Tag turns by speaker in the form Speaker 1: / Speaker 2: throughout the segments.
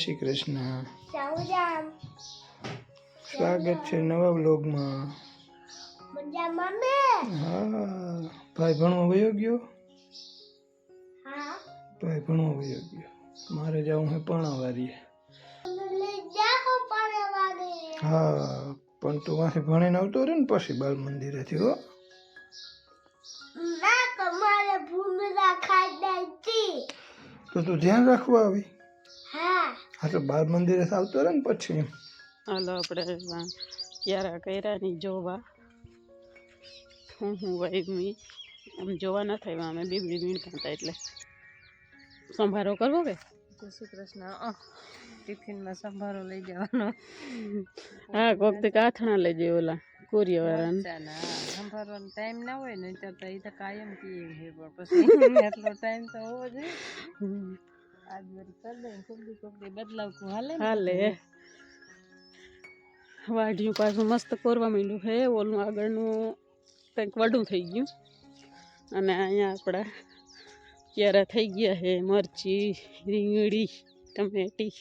Speaker 1: શ્રી કૃષ્ણ સ્વાગત છે નવા બ્લોગમાં હા ભાઈ ભણવા વયો ગયો? ભાઈ ભણવા વયો ગયો. મારે જવું હે પણાવારીએ હા પણ તું વાંથી ભણીને આવતો રે ને પછી બાલ મંદિરેથી હો. તો તું ધ્યાન રાખવા આવી?
Speaker 2: હા
Speaker 1: હા તો બાર મંદિરે આવતો રહે ને પછી.
Speaker 3: હાલો આપણે ક્યારા કર્યા ની જોવા. હું હું વાઈમી આમ જોવા ન થાય અમે બીબડી વીણતા હતા એટલે. સંભારો કરવો કે?
Speaker 4: જય શ્રી કૃષ્ણ. ટિફિનમાં સંભારો લઈ જવાનો.
Speaker 3: હા કોક તે કાથણા લઈ જાય ઓલા કોરિયા વાળાને
Speaker 4: સંભારવાનો ટાઈમ ના હોય ને તો એ તો કાયમ પીએ છે પણ પછી એટલો ટાઈમ તો હોવો જોઈએ. હાલે.
Speaker 3: વાઢિયું પાછું મસ્ત કોરવા માંડ્યું છે. ઓલું આગળનું કંઈક વડું થઈ ગયું. અને અહીંયા આપણા ક્યારા થઈ ગયા છે. મરચી, રીંગણી, ટમેટી.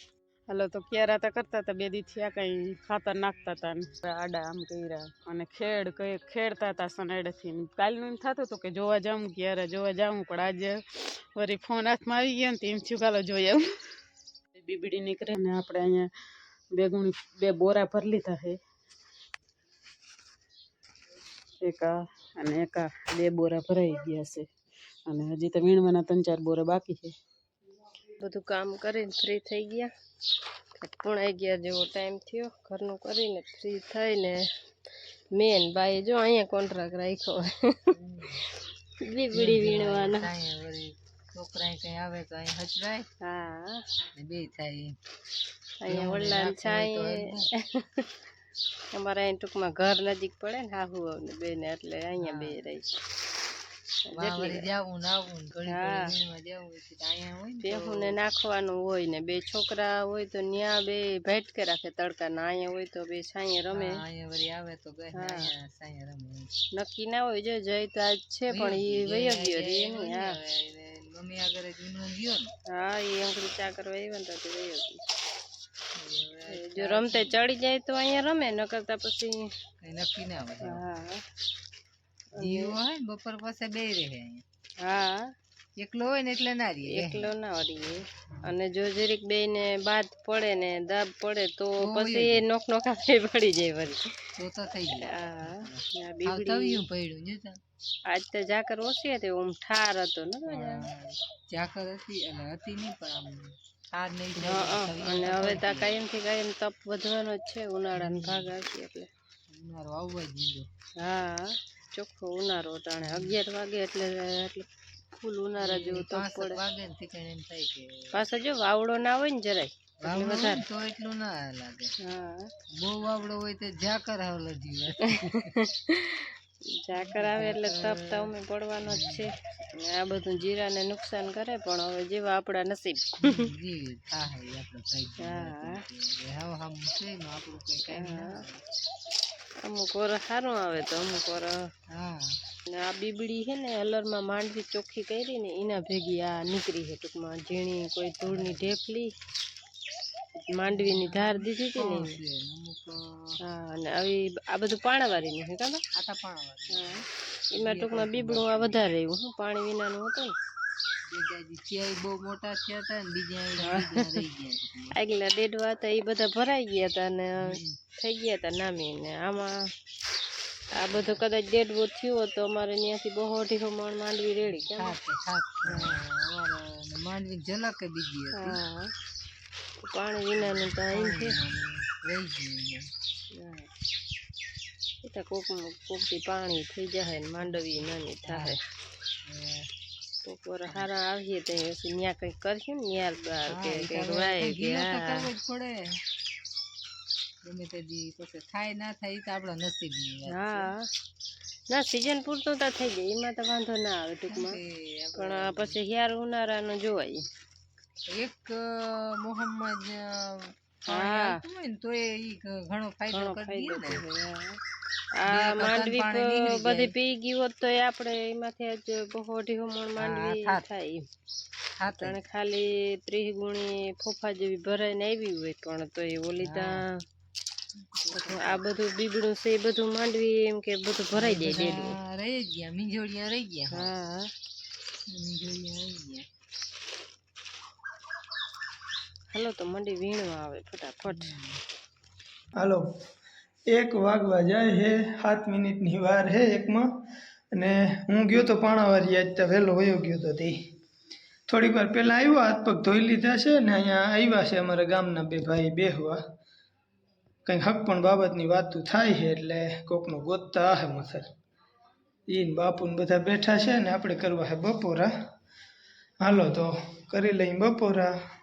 Speaker 3: હાલો, તો ક્યારા તો કરતા હતા, બે દી થયા કંઈ ખાતર નાખતા હતા આડા આમ કર્યા અને ખેડ ખેડતા હતા સનેડેથી. કાલનું એમ થતું હતું કે જોવા જાઉં, ક્યારે જોવા જાઉં, પણ આજે વરી ફોન હાથમાં આવી ગયો ને એમ થયું કાલો જોઈ આવું. બીબડી નીકળે ને આપણે અહીંયા બે ગુણી બે બોરા ભરી લીધા છે. એકા અને એકા બે બોરા ભરાઈ ગયા છે. અને હજી તો વીણવાના ત્રણ ચાર બોરા બાકી છે.
Speaker 4: બધું કામ કરીને ફ્રી થઈ ગયા. પૂણાઈ ગયા જેવો ટાઈમ થયો. ઘરનું કરીને ફ્રી થઈને મેન બાઈ જો અહીંયા કોન્ટ્રાક્ટ રાખ્યો. બીબડી વીણવાના.
Speaker 5: છોકરા કઈ આવે તો અહીં હચવાય.
Speaker 4: હા.
Speaker 5: બે થાય
Speaker 4: અહીંયા વડલાન છાંયે અમારે અહીં ટૂંકમાં ઘર નજીક પડે ને હાહુ ને બેને એટલે અહીંયા બે રહી.
Speaker 5: જાવું ને આવવું ને ઘડી
Speaker 4: હા.
Speaker 5: ઘડી વીણવા જાવું હોય તો અહીંયા હોય ને
Speaker 4: બેહું ને નાખવાનું હોય ને બે છોકરા હોય તો ન્યા બે ભેટકે રાખે તડકા ના અહીંયા હોય તો બે છાંયે રમે
Speaker 5: હા, અહીંયા વળી આવે તો ગઈ
Speaker 4: હા.
Speaker 5: અહીંયા સાંજે રમે
Speaker 4: નક્કી ના હોય જો જય તો આજ છે પણ એ વયો ગયો રે એની હા
Speaker 5: મમ્મી આગળ જ વીણવા ગયો ને
Speaker 4: હા એ અંકરી ચા કરવા આવ્યા ને તો તે વયો ગયો એ જો રમતે ચડી જાય તો અહીંયા રમે ન કરતા પછી
Speaker 5: કઈ નક્કી ના હોય
Speaker 4: હા
Speaker 5: જીવો હોય ને બપોર પાસે બે રહે
Speaker 4: હા.
Speaker 5: એકલો હોય ને એટલે ના રહીએ.
Speaker 4: એકલો ના રહીએ. અને જો જરીક બે ને બાદ પડે ને દાબ પડે તો
Speaker 5: પછી
Speaker 4: પછી નોક નોક બે પડી જાય વળી.
Speaker 5: તો તો થઈ તવિયું પડ્યું જોતા
Speaker 4: આજ તો જાકર ઓછી હતી ઓમ ઠાર હતો ને
Speaker 5: ચાકર હતી અને હતી નહીં પણ આમ ઠાર નહીં
Speaker 4: અને હવે તો કાયમથી કાયમ તપ વધવાનો જ છે ઉનાળાનો ભાગ આવશે એટલે.
Speaker 5: ઉનાળો આવવા જ.
Speaker 4: હા. ચોખ્ખો ઉનાળો ટાણે. અગિયાર વાગે એટલે એટલે ફૂલ ઉનાળા જેવું
Speaker 5: તો
Speaker 4: પડે.
Speaker 5: વાગે ને ઠીકાણે એમ થાય કે
Speaker 4: પાછા જો વાવડો ના હોય ને જરાય
Speaker 5: વાવડો તો એટલું ના લાગે.
Speaker 4: હા.
Speaker 5: બહુ વાવડો હોય તો ઝાકર હાવ લધી
Speaker 4: ઝાકર આવે એટલે તપ તો અમે પડવાનો જ છે. અને આ બધું જીરાને નુકસાન કરે પણ હવે જેવા આપણા નસીબ.
Speaker 5: આપણે કઈ
Speaker 4: હા.
Speaker 5: આપણું કઈ કાંઈ
Speaker 4: હા. અમુક વર સારું આવે તો અમુક વર
Speaker 5: હા.
Speaker 4: ને આ બીબડી છે ને અલરમાં માંડવી ચોખ્ખી કરી ને એના ભેગી આ નીકળી છે ટૂંકમાં. ઝીણી કોઈ ધૂળની ઢેફલી માંડવીની ધાર દીધી હતી ને હા અને આવી આ બધું પાણાવાળીનું છે કાં
Speaker 5: આટા
Speaker 4: એમાં ટૂંકમાં બીબડું આ વધારે એવું પાણી વિનાનું હતું ને.
Speaker 5: બહુ મોટા થયા હતા ને બીજા બીજા રહી ગયા
Speaker 4: આગલા ડેડવા હતા એ બધા ભરાઈ ગયા હતા ને થઈ ગયા હતા નામી ને આમાં આ બધો કદાચ ડેડવો થયો તો અમારે ત્યાંથી બહુ મણ માંડવી રેડી. કેમ?
Speaker 5: સાત માંડવી બીજી હતી.
Speaker 4: પાણી વિનાનું તો અહીં છે.
Speaker 5: રહી ગયું
Speaker 4: એ તો કોક કોકથી પાણી થઈ જાય ને માંડવી નાની થાય. કોક વાર હારા આવીએ તો પછી ત્યાં કંઈક કરશું ને ન્યાર બાર કે કંઈક વાય કે હા
Speaker 5: જ પડે. ગમે તે દી પછી થાય ના થાય તો આપણા નસીબની વાત
Speaker 4: હા. ના સિઝન પૂરતું તો થઈ જાય એમાં તો વાંધો ના આવે ટૂંકમાં. પણ પછી પછી યાર ઉનાળાનું જોવાય.
Speaker 5: એક મોહમ્મદ
Speaker 4: હા.
Speaker 5: તો ને ઘ- ઘણો ફાયદો કરી દે ને.
Speaker 4: આ માંડવી બધી પી ગયું હોત તો આપણે એમાંથી જ બહુ અઢી હમણ માંડવી થાય અને ખાલી ત્રીસ ગુણી ફોફા જેવી ભરાઈને આવી હોય પણ તો એ ઓલીતા આ બધું બીબડું છે એ બધું માંડવી એમ કે બધું ભરાઈ જાય ડેડું.
Speaker 5: રહી ગયા મીંજોડિયા રહી ગયા.
Speaker 4: હા.
Speaker 5: મીંજોડિયા રહી ગયા.
Speaker 4: હાલો તો મંડી વીણવા આવે ફટાફટ.
Speaker 1: હાલો. એક વાગવા જાય હે, સાત મિનિટની વાર હે એકમાં. અને હું ગયો તો પાણાવારી આજ તો વહેલો વયો ગયો તો તે. થોડીક વાર પહેલાં આવ્યો, હાથ પગ ધોઈ લીધા છે ને અહીંયા આવ્યા છે અમારા ગામના બે ભાઈ બેહવા. કંઈક હક પણ બાબતની વાતું થાય છે એટલે કોકનો ગોતતા હે મસર ઈન બાપુને બધા બેઠા છે ને આપણે કરવા છે બપોરા. હાલો તો કરી લઈ બપોરા.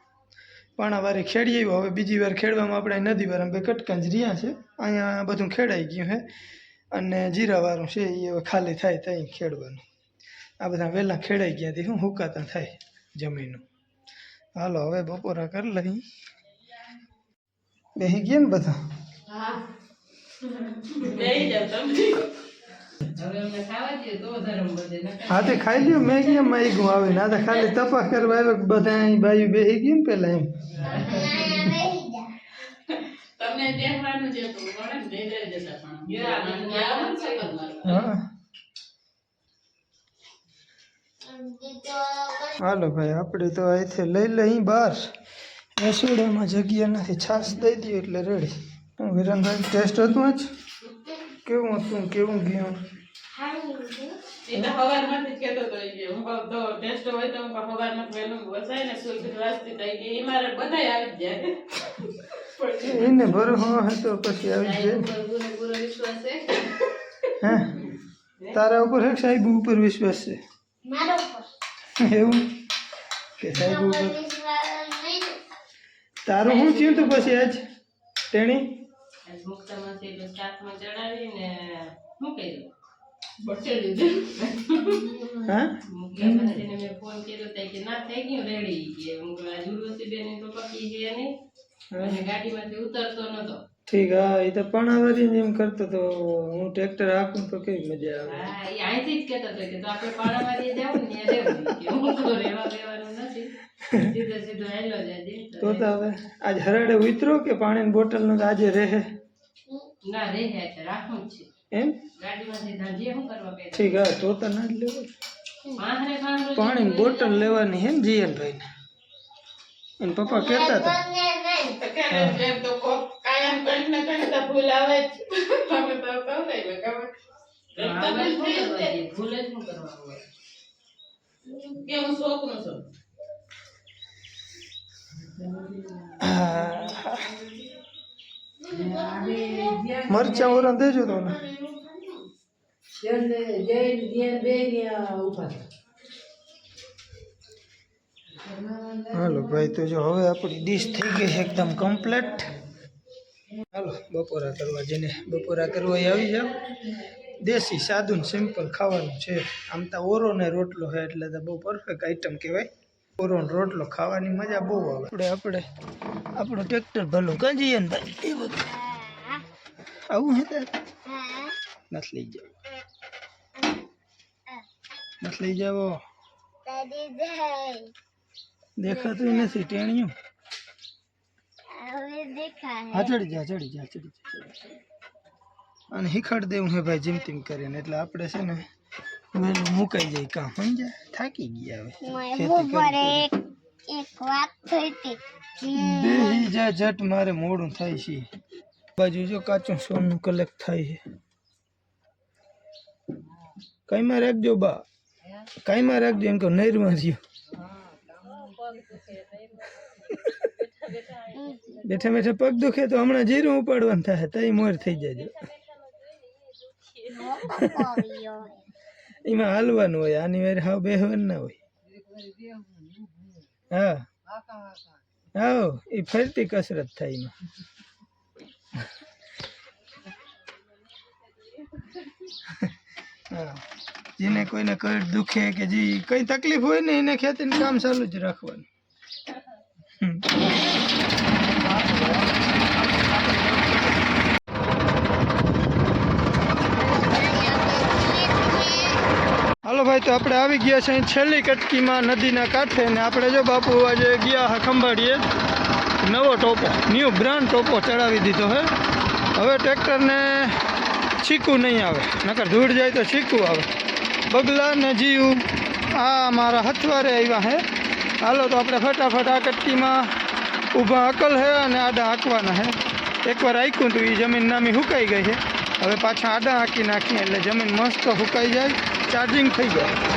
Speaker 1: પાણાવારે ખેડી આવ્યો. હવે બીજી વાર ખેડવામાં આપણે નદી વાર બે કટકંજ રહ્યા છે. અહીંયા બધું ખેડાઈ ગયું છે. અને જીરાવાળું છે એ હવે ખાલી થાય ત્યાં ખેડવાનું. આ બધા વહેલા ખેડાઈ ગયા થી શું હુકાતા થાય જમીનો. હાલો, હવે બપોરા કરી લઈ. બેસી ગયા ને બધા?
Speaker 5: હવે
Speaker 1: હા તે ખાઈ લ્યો મેં કેમ માગ્યું આવે? ને આ તો ખાલી તપાસ કરવા આવ્યો કે બધા અહીં બાયું બેસી ગયું ને પેલા એમ.
Speaker 3: તમને દેખવાનું છે તો ગણે ને દઈ દઈ જતા પણ. આવવાનું છે? બધું.
Speaker 1: હા. હાલો ભાઈ આપણે તો અહીંથી લઈ લઈ બહાર. રસોડામાં જગ્યા નથી. છાશ દઈ દઈએ એટલે રેડી હું વિરનભાઈ ટેસ્ટ હતું આજ કેવું હતું કેવું ગયું?
Speaker 3: એ તો સવારમાંથી જ કહેતો હતો એ હું કહું તો ટેસ્ટ હોય તો હું કહું સવારમાં વહેલું વસાય ને સુરભી વાસ્તી થઈ ગઈ. એ મારે બધાય આવી જાય.
Speaker 1: એને ભરો હા હે તો પછી આવી જાય.
Speaker 3: પૂરો પૂરો વિશ્વાસ છે.
Speaker 1: હે? તારા ઉપર હે સાહેબ ઉપર વિશ્વાસ છે?
Speaker 2: મારો
Speaker 1: એવું? કે સાહેબ ઉપર? તારું શું થયું તું પછી આજ? તેણી
Speaker 3: આજ મુક્તામાંથી એટલે શાકમાં ચડાવીને બટેલી દીધું.
Speaker 1: હા?
Speaker 3: મુક્તામાંથી મેં ફોન કર્યો તો કે ના થઈ ગયું રેડી કે હું આ બેન તો પકી છે નહીં. અને ગાડીમાંથી ઉતરતો નતો
Speaker 1: ઠીક હા એ તો પણાવારી એમ કરતો તો હું ટ્રેક્ટર આપું તો કેવી મજા આવે.
Speaker 3: હા એ અહીંથી જ કહેતો હતો કે તો આપણે પાણાવાળી જાવ ને ત્યાં રહેવું હું તો રહેવા દેવાનું નથી. સીધો સીધો હેલો જાજે
Speaker 1: તો તો હવે આજ હરાડે ઉતરો કે પાણીની બોટલનો તો આજે રહે.
Speaker 3: ના રે હે છે રાખવું જ છે.
Speaker 1: એમ?
Speaker 3: ગાડીમાંથી ધાંજીએ શું કરવા બે
Speaker 1: ઠીક હા તો તો ના જ લેવો
Speaker 3: પાંહરે
Speaker 1: બોટલ લેવાની હે ને જીયનભાઈ ને એને પપ્પા કહેતા હતા.
Speaker 3: ભૂલ આવે. ભૂલ જ શું કરવાનું હોય? કે હું શોખનું છું
Speaker 1: હા. મરચાં ઓરણ દેજો તો ને હાલો ભાઈ તો જો હવે આપણી ડીશ થઈ ગઈ છે એકદમ કમ્પ્લેટ હાલો બપોરા કરવા જેને બપોરા કરવા આવી જાવ દેશી સાદું સિમ્પલ ખાવાનું છે. આમ તો ઓરો ને રોટલો છે એટલે તો બહુ પરફેક્ટ આઈટમ કહેવાય. ઓરો ને રોટલો ખાવાની મજા બહુ આવે. આપણે આપણે, આપણું ટ્રેક્ટર ભલું કાં જઈએ ને ભાઈ, એ બધું. આવું હે તાર? નથી લઈ જાવ. નથી લઈ જાવો? દેખાતું નથી ટેણિયું? હા ચડી જા ચડી જા ચડી જા. અને હિખાડ દેવું હે ભાઈ જેમ તેમ કરીને. એટલે આપણે છે ને વહેલું મુકાઈ જાય કામ સમજ્યા? થાકી ગયા હવે.
Speaker 2: એક એક વાત થઈ હતી
Speaker 1: બેહી જા જટ મારે મોડું થાય છે. બાજુ જો કાચું સોનું કલેક્ટ થાય છે. કઈમાં રાખજો બા. કઈમાં રાખજો એમ કહો નૈરમાં રહ્યો. બેઠા બેઠા પગ દુખે તો હમણાં જીરું ઉપાડવાનું થાય તઈ મોર થઈ જાય એમાં હાલવાનું હોય, આની વાર હાવ બેહવાનું ના હોય. હા. હા એ ફરતી કસરત થાય એમાં. હા. જેને કોઈને કઈ દુખે કે જે, કઈ તકલીફ હોય ને, એને ખેતીનું કામ ચાલુ જ રાખવાનું. હાલો ભાઈ, તો આપણે આવી ગયા છે અહીં છેલ્લી કટકીમાં નદીના કાંઠે ને આપણે જો બાપુ આજે ગયા હા ખંભાળીએ, નવો ટોપો ન્યૂ બ્રાન્ડ ટોપો ચડાવી દીધો હે. હવે ટ્રેક્ટરને છીકું નહીં આવે, નકર ધૂળ જાય તો છીકું આવે. બગલા ને જીવ, આ મારા હથવારે આવ્યા હે. હાલો, તો આપણે ફટાફટ આ કટકીમાં ઊભા અકલ હે અને આડા હાંકવાના હે. એકવાર હાંક્યું તો એ જમીન નામી સુકાઈ ગઈ છે હવે પાછા આડા હાંકી નાખીએ એટલે જમીન મસ્ત સુકાઈ જાય. ચાર્જિંગ થઈ જાય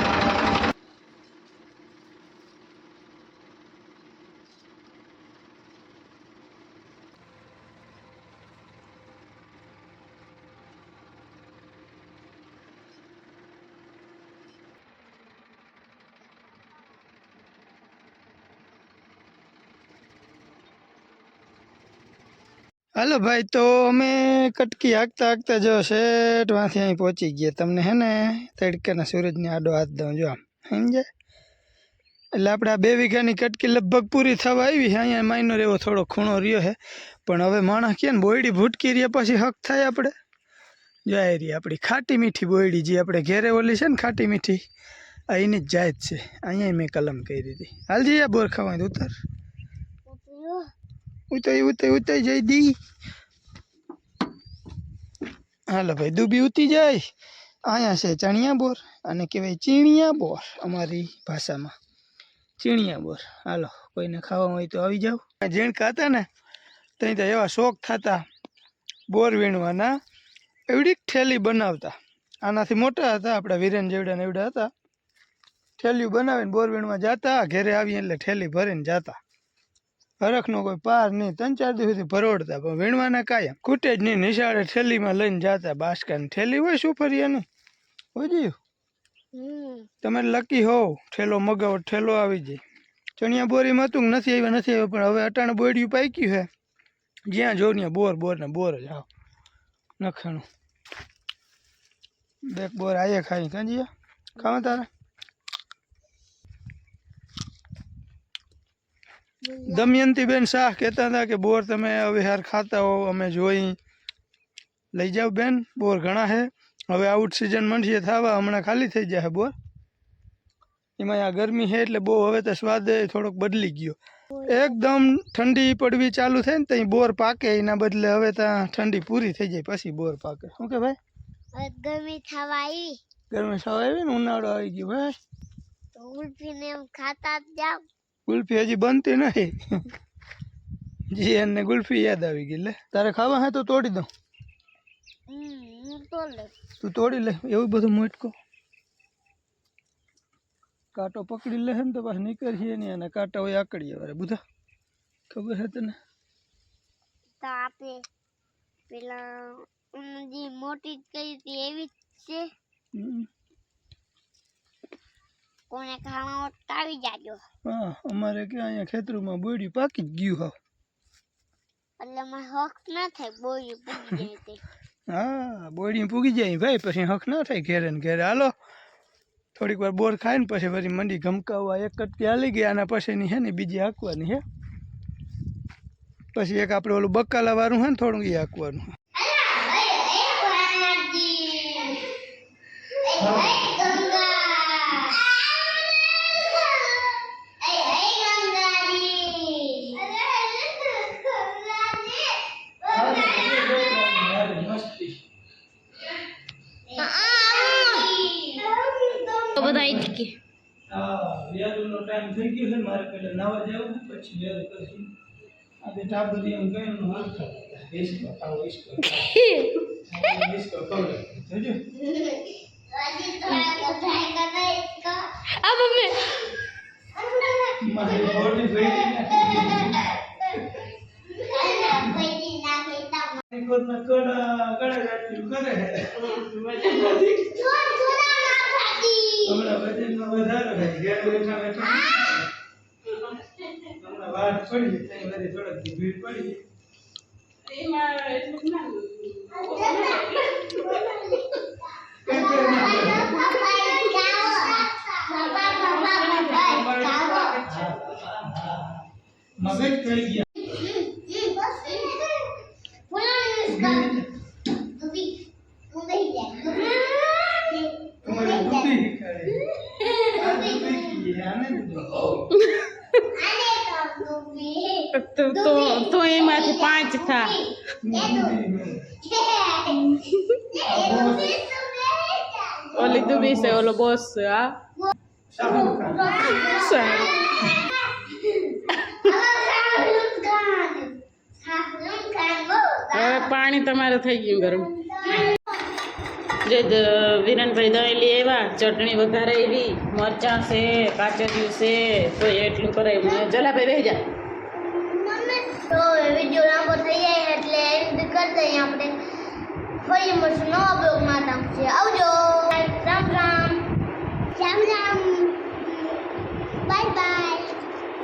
Speaker 1: હાલો ભાઈ, તો અમે કટકી હાંકતા હાંકતા જો શેઠમાંથી અહીં પહોંચી ગયા. તમને હે ને તડકાના સૂરજને આડો હાથ દઉં જો આમ. સમજે એટલે આપણે આ બે વીઘાની કટકી લગભગ પૂરી થવા આવી છે. અહીંયા માઇનોર એવો થોડો ખૂણો રહ્યો છે. પણ હવે માણસ કે ને બોયડી ભૂટકી રહ્યા પછી હક થાય આપણે. જાય રહી આપણી ખાટી મીઠી બોયડી જે આપણે ઘેરે ઓલી છે ને ખાટી મીઠી એની જ જાત છે. અહીંયા મેં કલમ કરી હતી હાલજી આ બોર ખાવા ઉતાર. ઉતાઈ ઉતાઈ ઉતાઈ જઈ દી. હાલો ભાઈ, દૂબી ઉતી જાય. અહીંયા છે ચણિયા બોર અને કહેવાય ચીણિયા બોર અમારી ભાષામાં. ચીણિયા બોર. હાલો, કોઈને ખાવા હોય તો આવી જાવ જેણ ખાતા ને ત્યાં તો એવા શોખ થતા બોર વીણવાના. એવડી ઠેલી બનાવતા. આનાથી મોટા હતા, આપણા વીરેન જેવડા ને એવડા હતા. ઠેલીઓ બનાવીને બોર વીણવા જતા, ઘરે આવીએ એટલે ઠેલી ભરીને જતા. હરખનો કોઈ પાર નહીં. ત્રણ ચાર દિવસથી ભરોડતા પણ વીણવાના કાયમ. ખૂટે જ નહીં. નિશાળે ઠેલીમાં લઈને જતા બાસ્કાની ઠેલી હોય શું ફરિયાની હોય તમે લકી હોવ. ઠેલો મગાવો ઠેલો આવી જાય. ચણિયા બોરીમાં હતું નથી આવ્યા? નથી આવ્યા પણ હવે અટાણે બોડિયું પાક્યું છે જ્યાં જો ત્યાં બોર બોર ને બોર જ આવ. નખાણું. બે બોર આયે ખાઈ. કાંજીયા ખાવા તારે? દમયંતીબેન શાહ કહેતા હતા કે બોર તમે હવે હાર ખાતા હો અમે જોઈ લઈ જાઓ બેન બોર ઘણા છે હવે આઉટ સિઝન મળશે થવા હમણાં ખાલી થઈ જશે બોર. એમાં આ ગરમી છે એટલે બહુ હવે તો સ્વાદ થોડોક બદલી ગયો. એકદમ ઠંડી પડવી ચાલુ થાય ને ત્યાં બોર પાકે એના બદલે હવે ત્યાં ઠંડી પૂરી થઈ જાય પછી બોર પાકે. શું કે ભાઈ?
Speaker 2: ગરમી થવા આવી
Speaker 1: ગરમી આવી ને ઉનાળો આવી ગયો ભાઈ?
Speaker 2: તો ઉલ્ફીને એમ ખાતા જ જાવ
Speaker 1: ગુલ્ફી હજી બનતી નથી. જી એને ગુલ્ફી યાદ આવી ગઈ. લે તારે ખાવા હે તો તોડી દઉં.
Speaker 2: હમ હું તો લે
Speaker 1: તું તોડી લે એવું બધું મોટકો. કાંટો પકડી લે ને તો પાછું નીકળીએ નહીં અને કાંટા હોય આકડીએ વારે બધા. ખબર છે તને?
Speaker 2: તો આપણે પેલા ઉમ જે મોટી જ કરી હતી એવી જ છે?
Speaker 1: હમ.
Speaker 2: કોને ખાવા આવી જાજો.
Speaker 1: હા અમારે કે અહીંયા ખેતરમાં બોડી પાકી જ ગયું હાવ.
Speaker 2: એટલે મને હક ના થાય બોડી પૂગી જાય તે.
Speaker 1: હા બોડી પૂગી જાય ભાઈ પછી હક ના થાય ઘેરે ને ઘેરે. હાલો થોડીક વાર બોર ખાય ને પછી વળી મંડી ઘમકાવવા એક કટકી હાલી ગયા અને પછીની છે ને બીજી હાંકવાની હે. પછી એક આપણે ઓલું બકાલા વાળું હે ને થોડું એ હાંકવાનું
Speaker 2: બધા કે
Speaker 1: હા વ્યારુનો ટાઈમ થઈ ગયો છે મારે પહેલા નાવા જવું પછી વ્યારું કરશું આ બે ટાબરી એમ કઈ નું હાલ થાય. ઈસકો ખાવ ઈસકો ઈસકો ખવડાવ જોજો
Speaker 2: આ મમ્મી.
Speaker 1: મારી બોડી ભરી કોરના કડા કડા ગાંઠિયું કરે હમણાં વજનમાં વધારો થાય. ઘેર બેઠા બેઠા. હમણાં વાત પડી. ત્યાં વળી ભીડ પડી કંઈ કંઈ ના
Speaker 2: મગજ કરી ગયા તમારે ડૂબી કરે આ ડૂબી ગઈ આને ડૂબી.
Speaker 3: તો તો તો એમાંથી પાંચ થા ઓલી tu છે ઓલો બોસ boss, હવે પાણી તમારે થઈ ગયું ગરમ જે વિરનભાઈ દહીં લઈ ચટણી ચટણી વઘારેલી મરચાં છે કાચરિયું છે તો એટલું કરાવ્યું જલાભાઈ રહી જા
Speaker 6: કરી દઈએ આપણે. ફરી મળશું નવા બ્લોગમાં. આવજો.